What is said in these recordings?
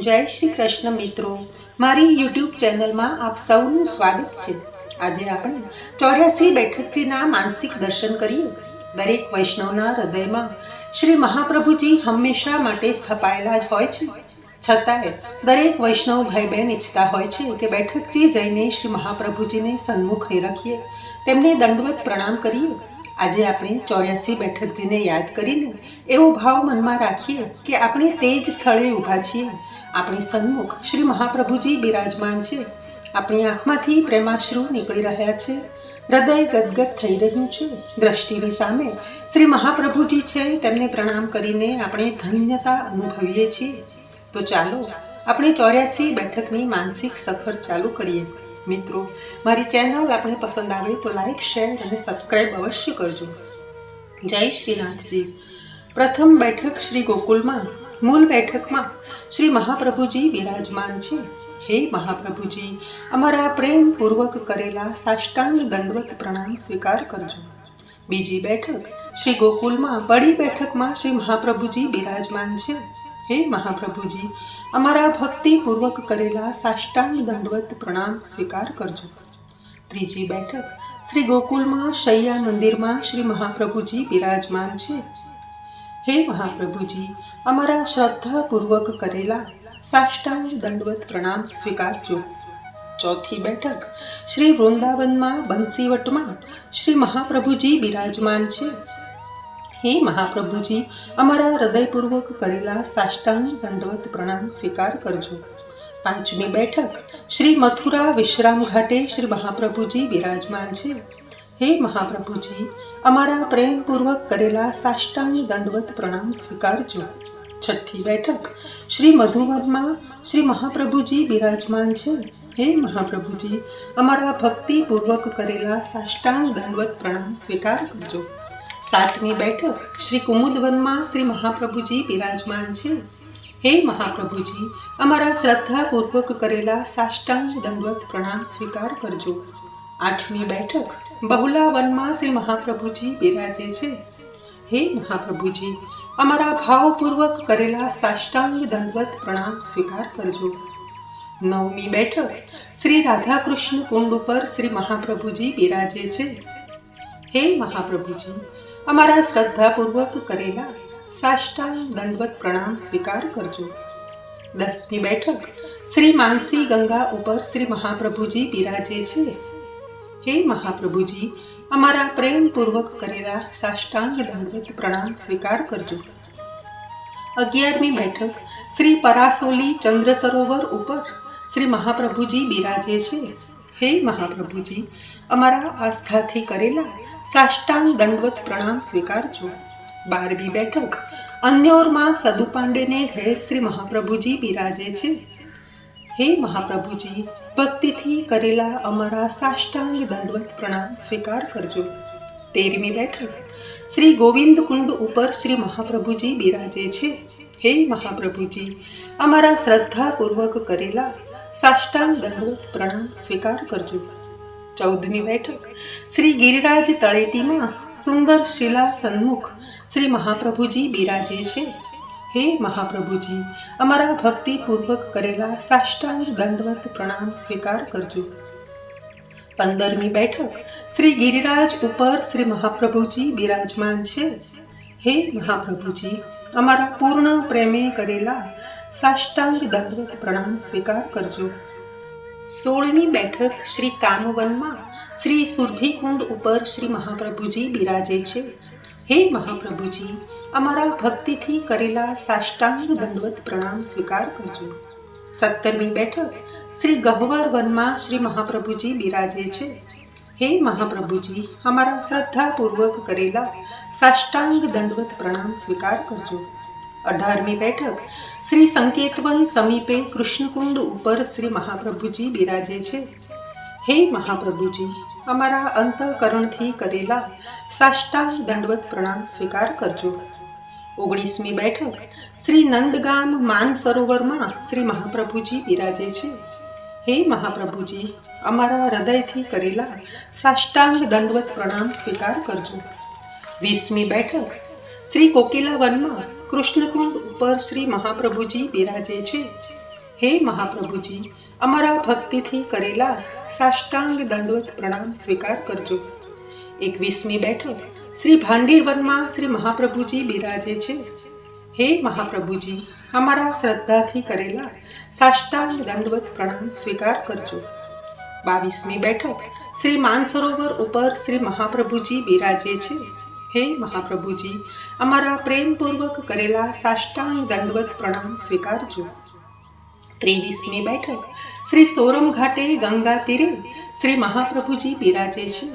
જય શ્રી કૃષ્ણ મિત્રો. મારી યુટ્યુબ ચેનલમાં આપ સૌનું સ્વાગત છે. આજે આપણે ચોર્યાસી બેઠકજીના માનસિક દર્શન કરીએ. દરેક વૈષ્ણવના હૃદયમાં શ્રી મહાપ્રભુજી હંમેશા માટે સ્થપાયેલા જ હોય છે. છતાંય દરેક વૈષ્ણવ ભાઈ બહેન ઈચ્છતા હોય છે કે બેઠકજી જઈને શ્રી મહાપ્રભુજીને સન્મુખ રાખીએ. તેમને દંડવત પ્રણામ કરીએ. આજે આપણે ચોર્યાસી બેઠકજીને યાદ કરીને એવો ભાવ મનમાં રાખીએ કે આપણે તે જ સ્થળે ઊભા છીએ. આપણી સન્મુખ શ્રી મહાપ્રભુજી બિરાજમાન છે. આપણી આંખમાંથી પ્રેમાશ્રુ નીકળી રહ્યા છે. હૃદય ગદગદ થઈ રહ્યું છે. દ્રષ્ટિની સામે શ્રી મહાપ્રભુજી છે તેમને પ્રણામ કરીને આપણે ધન્યતા અનુભવીએ છીએ. તો ચાલો આપણે ચોર્યાસી બેઠકની માનસિક સફર ચાલુ કરીએ. મિત્રો, મારી ચેનલ આપણે પસંદ આવે તો લાઈક, શેર અને સબસ્ક્રાઈબ અવશ્ય કરજો. જય શ્રીનાથજી. પ્રથમ બેઠક શ્રી ગોકુલમાં મૂળ બેઠકમાં શ્રી મહાપ્રભુજી બિરાજમાન છે. હે મહાપ્રભુજી, અમારા પ્રેમપૂર્વક કરેલા સાષ્ટાંગ દંડવત પ્રણામ સ્વીકાર કરજો. બીજી બેઠક શ્રી ગોકુલમાં, બડી બેઠકમાં શ્રી મહાપ્રભુજી બિરાજમાન છે. હે મહાપ્રભુજી, અમારા ભક્તિપૂર્વક કરેલા સાષ્ટાંગ દંડવત પ્રણામ સ્વીકાર કરજો. ત્રીજી બેઠક શ્રી ગોકુલમાં, શૈયા મંદિરમાં શ્રી મહાપ્રભુજી બિરાજમાન છે. હે મહાપ્રભુજી, અમારા શ્રદ્ધાપૂર્વક કરેલા સાષ્ટાંગ દંડવત પ્રણામ સ્વીકારજો. ચોથી બેઠક, શ્રી વૃંદાવનમાં બંસીવટમાં શ્રી મહાપ્રભુજી બિરાજમાન છે. હે મહાપ્રભુજી, અમારા હૃદયપૂર્વક કરેલા સાષ્ટાંગ દંડવત પ્રણામ સ્વીકાર કરજો. પાંચમી બેઠક, શ્રી મથુરા વિશ્રામ ઘાટે શ્રી મહાપ્રભુજી બિરાજમાન છે. હે મહાપ્રભુજી, અમારા પ્રેમપૂર્વક કરેલા સાષ્ટાંગ દંડવત પ્રણામ સ્વીકારજો. છઠ્ઠી બેઠક શ્રી મધુવનમાં શ્રી મહાપ્રભુજી બિરાજમાન છે. હે મહાપ્રભુજી, અમારા ભક્તિપૂર્વક કરેલા સાષ્ટાંગ દંડવત પ્રણામ સ્વીકાર કરજો સાતમી બેઠક શ્રી કુમુદવનમાં શ્રી મહાપ્રભુજી બિરાજમાન છે. હે મહાપ્રભુજી, અમારા શ્રદ્ધાપૂર્વક કરેલા સાષ્ટાંગ દંડવત પ્રણામ સ્વીકાર કરજો. આઠમી બેઠક બહુલા વનમાં શ્રી મહાપ્રભુજી બિરાજે છે. હે મહાપ્રભુજી, અમારા ભાવપૂર્વક કરેલા સાષ્ટાંગ દંડવત પ્રણામ સ્વીકાર કરજો. નવમી બેઠક શ્રી રાધાકૃષ્ણ કુંડ ઉપર શ્રી મહાપ્રભુજી બિરાજે છે. હે મહાપ્રભુજી, અમારા શ્રદ્ધાપૂર્વક કરેલા સાષ્ટાંગ દંડવત પ્રણામ સ્વીકાર કરજો. દસમી બેઠક શ્રી માનસી ગંગા ઉપર શ્રી મહાપ્રભુજી બિરાજે છે. હે મહાપ્રભુજી, અમારા પ્રેમપૂર્વક કરેલા સાષ્ટાંગ દંડવત પ્રણામ સ્વીકાર કરજો. અગિયારમી બેઠક, શ્રી પરાસોલી ચંદ્ર સરોવર ઉપર શ્રી મહાપ્રભુજી બિરાજે છે. હે મહાપ્રભુજી, અમારા આસ્થાથી કરેલા સાષ્ટાંગ દંડવત પ્રણામ સ્વીકારજો. બારમી બેઠક, અન્યોરમાં સદુપાંડેને ઘેર શ્રી મહાપ્રભુજી બિરાજે છે. હે મહાપ્રભુજી, ભક્તિથી કરેલા અમારા સાષ્ટાંગ દંડવત પ્રણામ સ્વીકાર કરજો. તેરમી બેઠક. શ્રી ગોવિંદ કુંડ ઉપર શ્રી મહાપ્રભુજી બિરાજે છે. હે મહાપ્રભુજી, અમારા શ્રદ્ધાપૂર્વક કરેલા સાષ્ટાંગ દંડવત પ્રણામ સ્વીકાર કરજો. ચૌદમી બેઠક. શ્રી ગિરિરાજ તળેટીમાં સુંદર શિલા સન્મુખ શ્રી મહાપ્રભુજી બિરાજે છે. હે મહાપ્રભુજી, અમારા ભક્તિપૂર્વક કરેલા સાષ્ટાંગ દંડવત પ્રણામ સ્વીકાર કરજો. પંદરમી બેઠક, શ્રી ગિરિરાજ ઉપર શ્રી મહાપ્રભુજી બિરાજમાન છે. હે મહાપ્રભુજી, અમારા પૂર્ણ પ્રેમે કરેલા સાષ્ટાંગ દંડવત પ્રણામ સ્વીકાર કરજો. સોળમી બેઠક, શ્રી કાનુવનમાં શ્રી સુરભીકુંડ ઉપર શ્રી મહાપ્રભુજી બિરાજે છે. હે મહાપ્રભુજી, અમારા ભક્તિથી કરેલા સાષ્ટાંગ દંડવત પ્રણામ સ્વીકાર કરજો. સત્તરમી બેઠક શ્રી ગહ્વર વનમાં શ્રી મહાપ્રભુજી બિરાજે છે. હે મહાપ્રભુજી, અમારા શ્રદ્ધાપૂર્વક કરેલા સાષ્ટાંગ દંડવત પ્રણામ સ્વીકાર કરજો. અઢારમી બેઠક શ્રી સંકેતવન સમીપે કૃષ્ણકુંડ ઉપર શ્રી મહાપ્રભુજી બિરાજે છે. હે મહાપ્રભુજી અમારા અંતઃકરણથી કરેલા સાષ્ટાંગ દંડવત પ્રણામ સ્વીકાર કરજો. ઓગણીસમી બેઠક શ્રી નંદગામ માન સરોવરમાં શ્રી મહાપ્રભુજી બિરાજે છે. હે મહાપ્રભુજી, અમારા હૃદયથી કરેલા સાષ્ટાંગ દંડવત પ્રણામ સ્વીકાર કરજો. વીસમી બેઠક શ્રી કોકિલા વનમાં કૃષ્ણકુંડ ઉપર શ્રી મહાપ્રભુજી બિરાજે છે. હે મહાપ્રભુજી, અમારા ભક્તિથી કરેલા સાષ્ટાંગ દંડવત પ્રણામ સ્વીકાર કરજો. એકવીસમી બેઠક શ્રી ભાંડીરવનમાં શ્રી મહાપ્રભુજી બિરાજે છે. હે મહાપ્રભુજી, અમારા શ્રદ્ધાથી કરેલા સાષ્ટાંગ દંડવત પ્રણામ સ્વીકાર કરજો. બાવીસમી બેઠક શ્રી માનસરોવર ઉપર શ્રી મહાપ્રભુજી બિરાજે છે. હે મહાપ્રભુજી, અમારા પ્રેમપૂર્વક કરેલા સાષ્ટાંગ દંડવત પ્રણામ સ્વીકારજો. ત્રેવીસમી બેઠક. શ્રી સોરમ ઘાટે ગંગા તીરે. શ્રી મહાપ્રભુજી બિરાજે છે.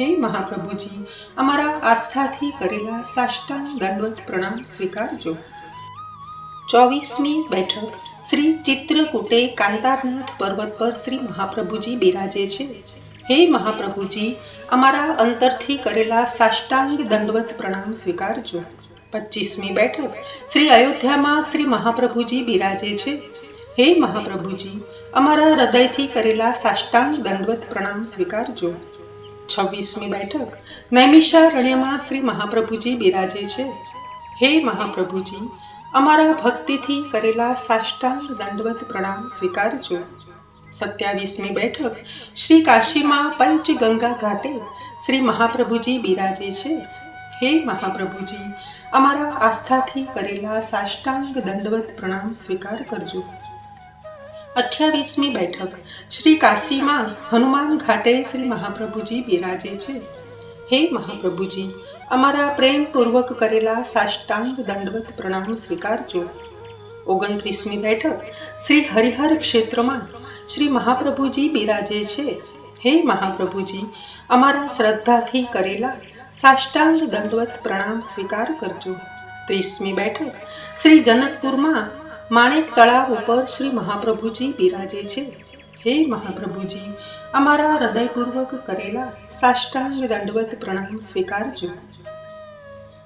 હે મહાપ્રભુજી, અમારા આસ્થાથી કરેલા સાષ્ટાંગ દંડવત પ્રણામ સ્વીકારજો. ચોવીસમી બેઠક. શ્રી ચિત્રકૂટે કાંતારનાથ પર્વત પર શ્રી મહાપ્રભુજી બિરાજે છે. હે મહાપ્રભુજી, અમારા અંતરથી કરેલા સાષ્ટાંગ દંડવત પ્રણામ સ્વીકારજો. પચીસમી બેઠક. શ્રી અયોધ્યામાં શ્રી મહાપ્રભુજી બિરાજે છે. હે મહાપ્રભુજી, અમારા હૃદયથી કરેલા સાષ્ટાંગ દંડવત પ્રણામ સ્વીકારજો. છવ્વીસમી બેઠક નૈમિષારણ્યમાં શ્રી મહાપ્રભુજી બિરાજે છે. હે મહાપ્રભુજી, અમારા ભક્તિથી કરેલા સાષ્ટાંગ દંડવત પ્રણામ સ્વીકારજો. સત્યાવીસમી બેઠક, શ્રી કાશીમાં પંચગંગા ઘાટે શ્રી મહાપ્રભુજી બિરાજે છે. હે મહાપ્રભુજી, અમારા આસ્થાથી કરેલા સાષ્ટાંગ દંડવત પ્રણામ સ્વીકાર કરજો. અઠ્યાવીસમી બેઠક. શ્રી કાશીમાં હનુમાન ઘાટે શ્રી મહાપ્રભુજી બિરાજે છે. હે મહાપ્રભુજી, અમારા પ્રેમપૂર્વક કરેલા સાષ્ટાંગ દંડવત પ્રણામ સ્વીકારજો. ઓગણત્રીસમી બેઠક શ્રી હરિહર ક્ષેત્રમાં શ્રી મહાપ્રભુજી બિરાજે છે. હે મહાપ્રભુજી, અમારા શ્રદ્ધાથી કરેલા સાષ્ટાંગ દંડવત પ્રણામ સ્વીકાર કરજો. ત્રીસમી બેઠક શ્રી જનકપુરમાં માણેક તળાવ ઉપર શ્રી મહાપ્રભુજી બિરાજે છે. હે મહાપ્રભુજી, અમારા હૃદયપૂર્વક કરેલા સાષ્ટાંગ દંડવત પ્રણામ સ્વીકારજો.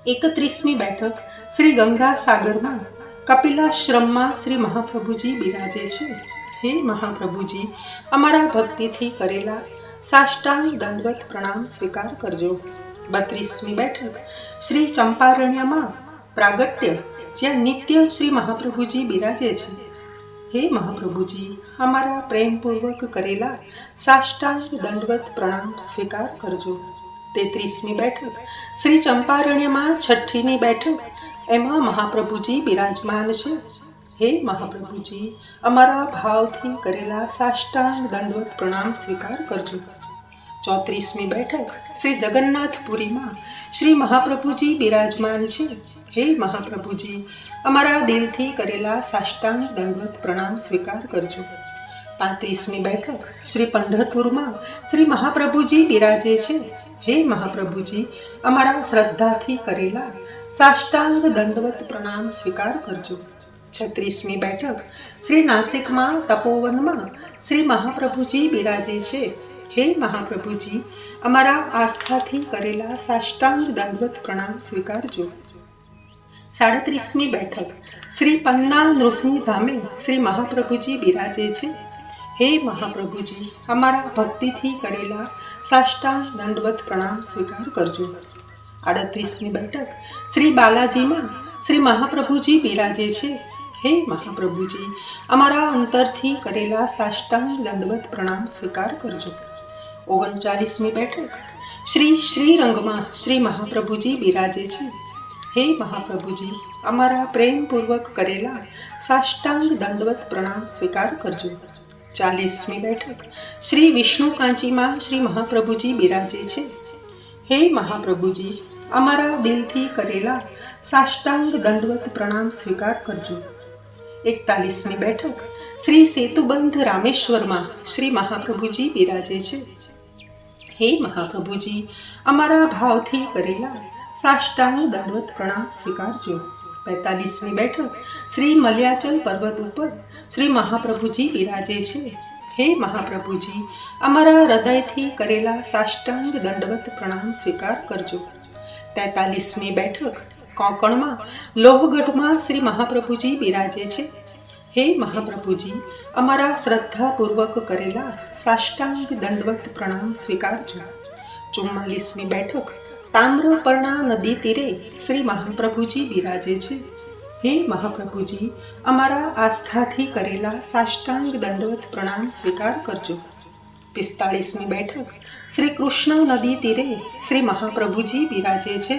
એકત્રીસમી બેઠક શ્રી ગંગા સાગરમાં કપિલાશ્રમમાં શ્રી મહાપ્રભુજી બિરાજે છે. હે મહાપ્રભુજી, અમારા ભક્તિથી કરેલા સાષ્ટાંગ દંડવત પ્રણામ સ્વીકાર કરજો. બત્રીસમી બેઠક શ્રી ચંપારણ્યમાં પ્રાગટ્ય જ્યાં નિત્ય શ્રી મહાપ્રભુજી બિરાજે છે. હે મહાપ્રભુજી, અમારા પ્રેમપૂર્વક કરેલા સાષ્ટાંગ દંડવત પ્રણામ સ્વીકાર કરજો. તેત્રીસમી બેઠક, શ્રી ચંપારણ્યમાં છઠ્ઠીની બેઠક, એમાં મહાપ્રભુજી બિરાજમાન છે. હે મહાપ્રભુજી, અમારા ભાવથી કરેલા સાષ્ટાંગ દંડવત પ્રણામ સ્વીકાર કરજો. ચોત્રીસમી બેઠક, શ્રી જગન્નાથપુરીમાં શ્રી મહાપ્રભુજી બિરાજમાન છે. હે મહાપ્રભુજી, અમારા દિલથી કરેલા સાષ્ટાંગ દંડવત પ્રણામ સ્વીકાર કરજો. પાંત્રીસમી બેઠક શ્રી પંઢરપુરમાં શ્રી મહાપ્રભુજી બિરાજે છે. હે મહાપ્રભુજી, અમારા શ્રદ્ધાથી કરેલા સાષ્ટાંગ દંડવત પ્રણામ સ્વીકાર કરજો. છત્રીસમી બેઠક શ્રી નાસિકમાં તપોવનમાં શ્રી મહાપ્રભુજી બિરાજે છે. હે મહાપ્રભુજી, અમારા આસ્થાથી કરેલા સાષ્ટાંગ દંડવત પ્રણામ સ્વીકારજો. સાડત્રીસમી બેઠક. શ્રી પન્ના નૃસિંહ ધામે શ્રી મહાપ્રભુજી બિરાજે છે. હે મહાપ્રભુજી, અમારા ભક્તિથી કરેલા સાષ્ટાંગ દંડવત પ્રણામ સ્વીકાર કરજો. આડત્રીસમી બેઠક. શ્રી બાલાજીમાં શ્રી મહાપ્રભુજી બિરાજે છે. હે મહાપ્રભુજી, અમારા અંતરથી કરેલા સાષ્ટાંગ દંડવત પ્રણામ સ્વીકાર કરજો. ઓગણચાલીસમી બેઠક. શ્રી શ્રીરંગમાં શ્રી મહાપ્રભુજી બિરાજે છે. હે મહાપ્રભુજી, અમારા પ્રેમપૂર્વક કરેલા સાષ્ટાંગ દંડવત પ્રણામ સ્વીકાર કરજો. ચાલીસમી બેઠક. શ્રી વિષ્ણુ કાંચીમાં શ્રી મહાપ્રભુજી બિરાજે છે. હે મહાપ્રભુજી, અમારા દિલથી કરેલા સાષ્ટાંગ દંડવત પ્રણામ સ્વીકાર કરજો. એકતાલીસમી બેઠક. શ્રી સેતુબંધ રામેશ્વરમાં શ્રી મહાપ્રભુજી બિરાજે છે. હે મહાપ્રભુજી, અમારા ભાવથી કરેલા સાષ્ટાંગ દંડવત પ્રણામ સ્વીકારજો. બેતાલીસમી બેઠક શ્રી મલ્યાચલ પર્વત ઉપર શ્રી મહાપ્રભુજી બિરાજે છે. હે મહાપ્રભુજી, અમારા હૃદયથી કરેલા સાષ્ટાંગ દંડવત પ્રણામ સ્વીકાર કરજો. તેતાલીસમી બેઠક કોંકણમાં લોહગઢમાં શ્રી મહાપ્રભુજી બિરાજે છે. હે મહાપ્રભુજી, અમારા શ્રદ્ધાપૂર્વક કરેલા સાષ્ટાંગ દંડવત પ્રણામ સ્વીકારજો. ચુમ્માલીસમી બેઠક તામ્રપર્ણા નદી તીરે શ્રી મહાપ્રભુજી બિરાજે છે. હે મહાપ્રભુજી, અમારા આસ્થાથી કરેલા સાષ્ટાંગ દંડવત પ્રણામ સ્વીકાર કરજો. પિસ્તાળીસમી બેઠક શ્રી કૃષ્ણ નદી તીરે શ્રી મહાપ્રભુજી બિરાજે છે.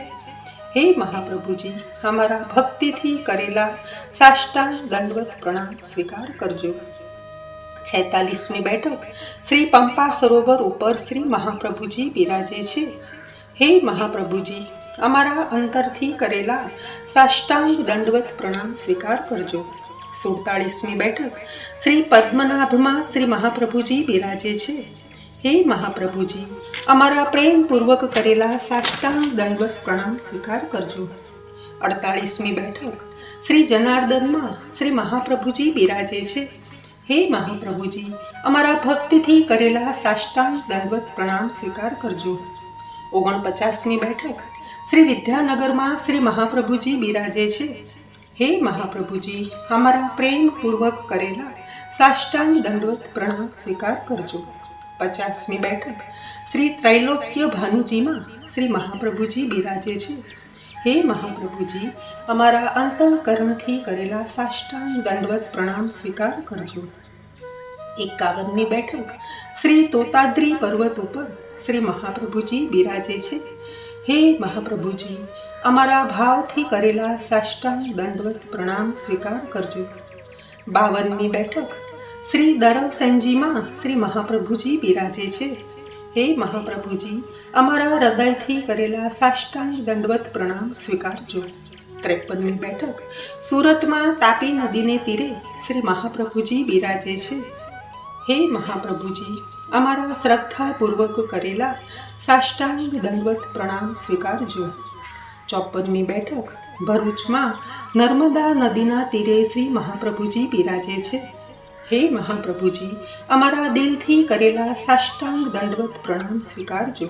હે મહાપ્રભુજી, અમારા ભક્તિથી કરેલા સાષ્ટાંગ દંડવત પ્રણામ સ્વીકાર કરજો. છેતાલીસમી બેઠક શ્રી પંપા સરોવર ઉપર શ્રી મહાપ્રભુજી બિરાજે છે. હે મહાપ્રભુજી અમારા અંતરથી કરેલા સાષ્ટાંગ દંડવત પ્રણામ સ્વીકાર કરજો સુડતાળીસમી બેઠક શ્રી પદ્મનાભમાં શ્રી મહાપ્રભુજી બિરાજે છે હે મહાપ્રભુજી અમારા પ્રેમપૂર્વક કરેલા સાષ્ટાંગ દંડવત પ્રણામ સ્વીકાર કરજો અડતાળીસમી બેઠક શ્રી જનાર્દનમાં શ્રી મહાપ્રભુજી બિરાજે છે હે મહાપ્રભુજી અમારા ભક્તિથી કરેલા સાષ્ટાંગ દંડવત પ્રણામ સ્વીકાર કરજો ઓગણપચાસમી બેઠક શ્રી વિદ્યાનગરમાં શ્રી મહાપ્રભુજી બિરાજે છે. હે મહાપ્રભુજી, અમારા પ્રેમપૂર્વક કરેલા સાષ્ટાંગ દંડવત પ્રણામ સ્વીકાર કરજો. પચાસમી બેઠક શ્રી ત્રૈલોક્ય ભાનુજીમાં શ્રી મહાપ્રભુજી બિરાજે છે. હે મહાપ્રભુજી, અમારા અંતઃકરણથી કરેલા સાષ્ટાંગ દંડવત પ્રણામ સ્વીકાર કરજો. એકાવનમી બેઠક શ્રી તોતાદ્રી પર્વત ઉપર શ્રી મહાપ્રભુજી બિરાજે છે. હે મહાપ્રભુજી, અમારા ભાવથી કરેલા સાષ્ટાંગ દંડવત પ્રણામ સ્વીકાર કરજો. બાવનમી બેઠક શ્રી દરવસેનજીમાં શ્રી મહાપ્રભુજી બિરાજે છે. હે મહાપ્રભુજી, અમારા હૃદયથી કરેલા સાષ્ટાંગ દંડવત પ્રણામ સ્વીકારજો. ત્રેપનમી બેઠક સુરતમાં તાપી નદીને તીરે શ્રી મહાપ્રભુજી બિરાજે છે. હે મહાપ્રભુજી અમારા શ્રદ્ધાપૂર્વક કરેલા સાષ્ટાંગ દંડવત પ્રણામ સ્વીકારજો. ચોપનમી બેઠક, ભરૂચમાં નર્મદા નદીના તીરે શ્રી મહાપ્રભુજી બિરાજે છે. હે મહાપ્રભુજી, અમારા દિલથી કરેલા સાષ્ટાંગ દંડવત પ્રણામ સ્વીકારજો.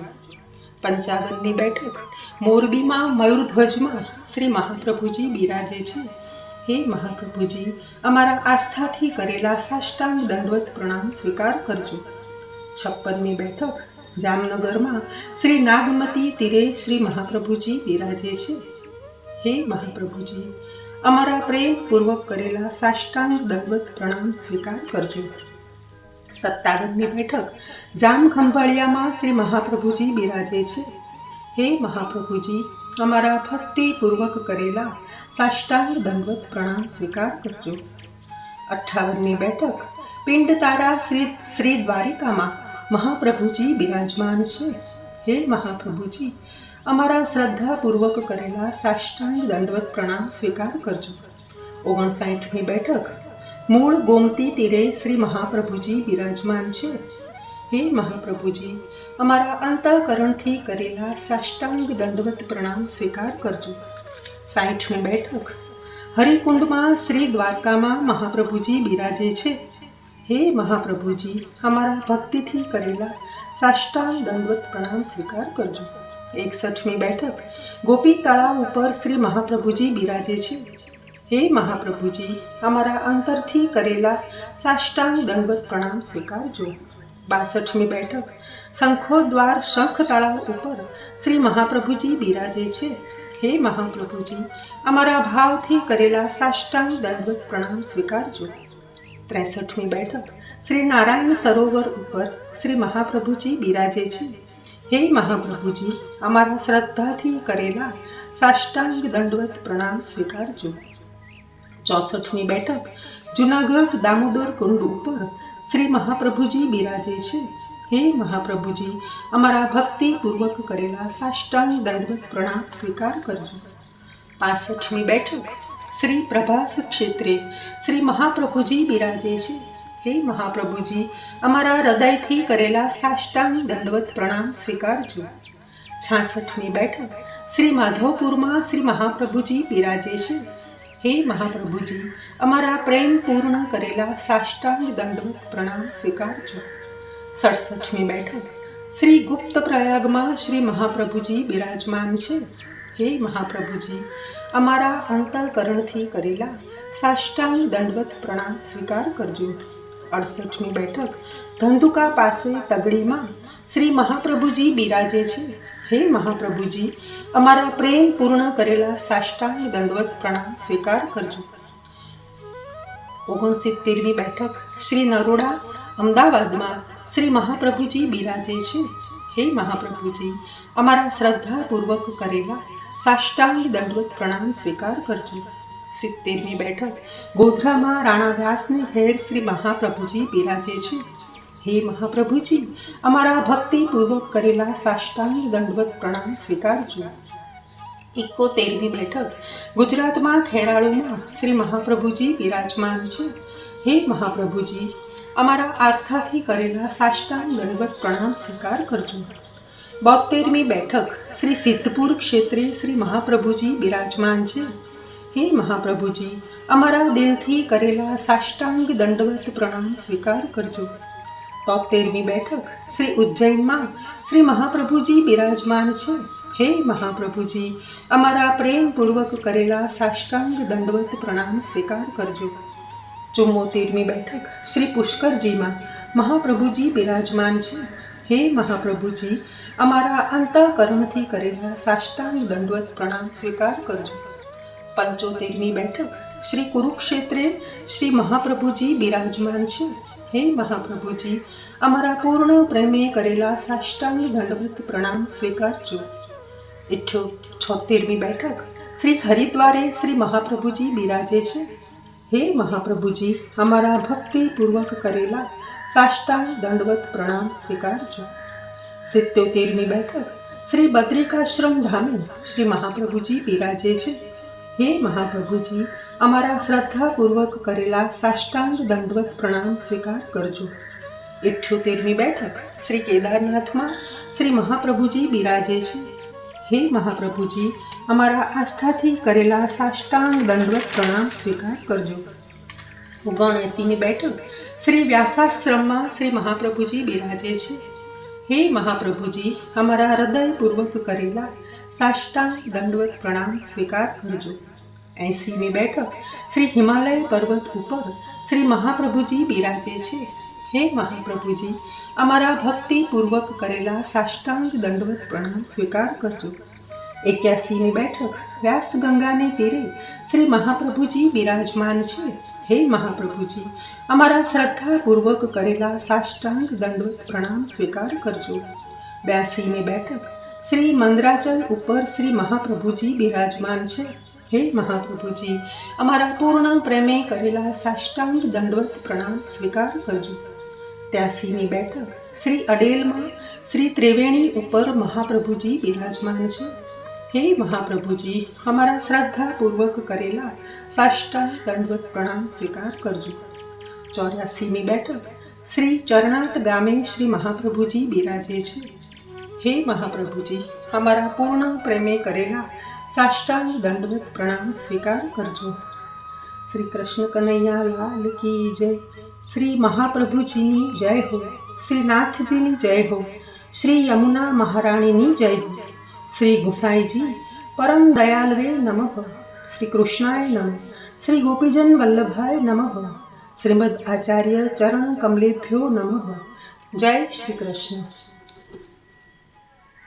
પંચાવનની બેઠક, મોરબીમાં મયુરધ્વજમાં શ્રી મહાપ્રભુજી બિરાજે છે. હે મહાપ્રભુજી, અમારા આસ્થાથી કરેલા સાષ્ટાંગ દંડવત પ્રણામ સ્વીકાર કરજો. છપ્પનમી બેઠક જામનગરમાં શ્રી નાગમતી તીરે શ્રી મહાપ્રભુજી બિરાજે છે. હે મહાપ્રભુજી, અમારા પ્રેમપૂર્વક કરેલા સાષ્ટાંગ દળવત પ્રણામ સ્વીકાર કરજો. સત્તાવનમી બેઠક જામ ખંભાળિયામાં શ્રી મહાપ્રભુજી બિરાજે છે. હે મહાપ્રભુજી, અમારા ભક્તિપૂર્વક કરેલા સાષ્ટાંગ દંડવત પ્રણામ સ્વીકાર કરજો. અઠ્ઠાવનમી બેઠક પિંડ તારા શ્રી શ્રી દ્વારિકામાં મહાપ્રભુજી બિરાજમાન છે. હે મહાપ્રભુજી, અમારા શ્રદ્ધાપૂર્વક કરેલા સાષ્ટાંગ દંડવત પ્રણામ સ્વીકાર કરજો. ઓગણસાઠમી બેઠક, મૂળ ગોમતી તીરે શ્રી મહાપ્રભુજી બિરાજમાન છે. હે મહાપ્રભુજી, અમારા અંતઃકરણથી કરેલા સાષ્ટાંગ દંડવત પ્રણામ સ્વીકાર કરજો. સાઠમી બેઠક, હરિકુંડમાં શ્રી દ્વારકામાં મહાપ્રભુજી બિરાજે છે. હે મહાપ્રભુજી, અમારા ભક્તિથી કરેલા સાષ્ટાંગ દંડવત પ્રણામ સ્વીકાર કરજો. એકસઠમી બેઠક, ગોપી તળાવ ઉપર શ્રી મહાપ્રભુજી બિરાજે છે. હે મહાપ્રભુજી, અમારા અંતરથી કરેલા સાષ્ટાંગ દંડવત પ્રણામ સ્વીકારજો. બાસઠમી બેઠક, શંખોદ્વાર શંખ તળાવ ઉપર શ્રી મહાપ્રભુજી બિરાજે છે. હે મહાપ્રભુજી, અમારા ભાવથી કરેલા સાષ્ટાંગ દંડવત પ્રણામ સ્વીકારજો. ત્રેસઠમી બેઠક શ્રી નારાયણ સરોવર ઉપર શ્રી મહાપ્રભુજી બિરાજે છે. હે મહાપ્રભુજી, અમારા શ્રદ્ધાથી કરેલા સાષ્ટાંગ દંડવત પ્રણામ સ્વીકારજો. ચોસઠમી બેઠક જુનાગઢ દામોદર કુંડ ઉપર શ્રી મહાપ્રભુજી બિરાજે છે. હે મહાપ્રભુજી, અમારા ભક્તિપૂર્વક કરેલા સાષ્ટાંગ દંડવત પ્રણામ સ્વીકાર કરજો. પાસઠમી બેઠક શ્રી પ્રભાસ ક્ષેત્રે. શ્રી મહાપ્રભુજી બિરાજે છે. હે મહાપ્રભુજી, અમારા હૃદયથી કરેલા સાષ્ટાંગ દંડવત પ્રણામ સ્વીકારજો. છાસઠમી બેઠક શ્રી માધવપુરમાં શ્રી મહાપ્રભુજી બિરાજે છે. હે મહાપ્રભુજી, અમારા પ્રેમ પૂર્ણ કરેલા સાષ્ટાંગ દંડવત પ્રણામ સ્વીકારજો. સડસઠમી બેઠક શ્રી ગુપ્ત પ્રયાગમાં શ્રી મહાપ્રભુજી બિરાજમાન છે. હે મહાપ્રભુજી, અમારા અંતઃકરણથી કરેલા સાષ્ટાંગ દંડવત પ્રણામ સ્વીકાર કરજો. અડસઠમી બેઠક ધંધુકા પાસે તગડીમાં શ્રી મહાપ્રભુજી બિરાજે છે. હે મહાપ્રભુજી, અમારા પ્રેમ પૂર્ણ કરેલા સાષ્ટાંગ દંડવત પ્રણામ સ્વીકાર કરજો. ઓગણસિત્તેરમી બેઠક શ્રી નરોડા અમદાવાદમાં શ્રી મહાપ્રભુજી બિરાજે છે. હે મહાપ્રભુજી, અમારા શ્રદ્ધાપૂર્વક કરેલા સાષ્ટાંગ દંડવત પ્રણામ સ્વીકાર કરજો. સિત્તેરમી બેઠક. ગોધરામાં રાણા વ્યાસની ઘેર શ્રી મહાપ્રભુજી બિરાજે છે. હે મહાપ્રભુજી, અમારા ભક્તિપૂર્વક કરેલા સાષ્ટાંગ દંડવત પ્રણામ સ્વીકારજો. એકોતેરમી બેઠક. ગુજરાતમાં ખેરાળુમાં શ્રી મહાપ્રભુજી બિરાજમાન છે. હે મહાપ્રભુજી, અમારા આસ્થાથી કરેલા સાષ્ટાંગ દંડવત પ્રણામ સ્વીકાર કરજો. બોતેરમી બેઠક શ્રી સિદ્ધપુર ક્ષેત્રે શ્રી મહાપ્રભુજી બિરાજમાન છે હે મહાપ્રભુજી અમારા દિલથી કરેલા સાષ્ટાંગ દંડવત પ્રણામ સ્વીકાર કરજો તોતેરમી બેઠક શ્રી ઉજ્જૈનમાં શ્રી મહાપ્રભુજી બિરાજમાન છે હે મહાપ્રભુજી અમારા પ્રેમપૂર્વક કરેલા સાષ્ટાંગ દંડવત પ્રણામ સ્વીકાર કરજો ચુમ્મોતેરમી બેઠક શ્રી પુષ્કરજીમાં મહાપ્રભુજી બિરાજમાન છે હે મહાપ્રભુજી, અમારા અંતઃકરણથી કરેલા સાષ્ટાંગ દંડવત પ્રણામ સ્વીકાર કરજો. પંચોતેરમી બેઠક શ્રી કુરુક્ષેત્રે શ્રી મહાપ્રભુજી બિરાજમાન છે. હે મહાપ્રભુજી, અમારા પૂર્ણ પ્રેમે કરેલા સાષ્ટાંગ દંડવત પ્રણામ સ્વીકારજો. ઇઠ્ઠો છોતેરમી બેઠક શ્રી હરિદ્વારે શ્રી મહાપ્રભુજી બિરાજે છે. હે મહાપ્રભુજી, અમારા ભક્તિપૂર્વક કરેલા સાષ્ટાંગ દંડવત પ્રણામ સ્વીકારજો સિત્યોતેરમી બેઠક શ્રી બદ્રિકાશ્રમ ધામે શ્રી મહાપ્રભુજી બિરાજે છે હે મહાપ્રભુજી અમારા શ્રદ્ધાપૂર્વક કરેલા સાષ્ટાંગ દંડવત પ્રણામ સ્વીકાર કરજો ઇઠ્યોતેરમી બેઠક શ્રી કેદારનાથમાં શ્રી મહાપ્રભુજી બિરાજે છે હે મહાપ્રભુજી અમારા આસ્થાથી કરેલા સાષ્ટાંગ દંડવત પ્રણામ સ્વીકાર કરજો ઓગણએંસીમી બેઠક શ્રી વ્યાસાશ્રમમાં શ્રી મહાપ્રભુજી બિરાજે છે. હે મહાપ્રભુજી, અમારા હૃદયપૂર્વક કરેલા સાષ્ટાંગ દંડવત પ્રણામ સ્વીકાર કરજો. એંસીમી બેઠક શ્રી હિમાલય પર્વત ઉપર શ્રી મહાપ્રભુજી બિરાજે છે. હે મહાપ્રભુજી, અમારા ભક્તિપૂર્વક કરેલા સાષ્ટાંગ દંડવત પ્રણામ સ્વીકાર કરજો. એક્યાસીમી બેઠક વ્યાસ ગંગાને તીરે. શ્રી મહાપ્રભુજી બિરાજમાન છે. હે મહાપ્રભુજી, અમારા શ્રદ્ધાપૂર્વક કરેલા સાષ્ટાંગ દંડવત પ્રણામ સ્વીકાર કરજો. બ્યાસીમી બેઠક, શ્રી મંદરાચલ ઉપર શ્રી મહાપ્રભુજી બિરાજમાન છે. હે મહાપ્રભુજી, અમારા પૂર્ણ પ્રેમે કરેલા સાષ્ટાંગ દંડવત પ્રણામ સ્વીકાર કરજો. ત્યાસીમી બેઠક, શ્રી અડેલમાં શ્રી ત્રિવેણી ઉપર મહાપ્રભુજી બિરાજમાન છે. હે મહાપ્રભુજી, અમારા શ્રદ્ધાપૂર્વક કરેલા સાષ્ટાંગ દંડવત પ્રણામ સ્વીકાર કરજો. ચોર્યાસીમી બેઠક, શ્રી ચરણાટ ગામે શ્રી મહાપ્રભુજી બિરાજે છે. હે મહાપ્રભુજી, અમારા પૂર્ણ પ્રેમે કરેલા સાષ્ટાંગ દંડવત પ્રણામ સ્વીકાર કરજો. શ્રી કૃષ્ણ કનૈયા લાલ કી જય. શ્રી મહાપ્રભુજીની જય હો. શ્રી નાથજીની જય હો. શ્રી યમુના મહારાણીની જય હો. શ્રી ગુસાઈજી, પરમ દયાલવે નમઃ. શ્રી કૃષ્ણાય નમઃ. શ્રી ગોપીજન વલ્લભાય નમઃ. શ્રીમદ આચાર્ય ચરણ કમલેભ્યો નમઃ. જય શ્રી કૃષ્ણ.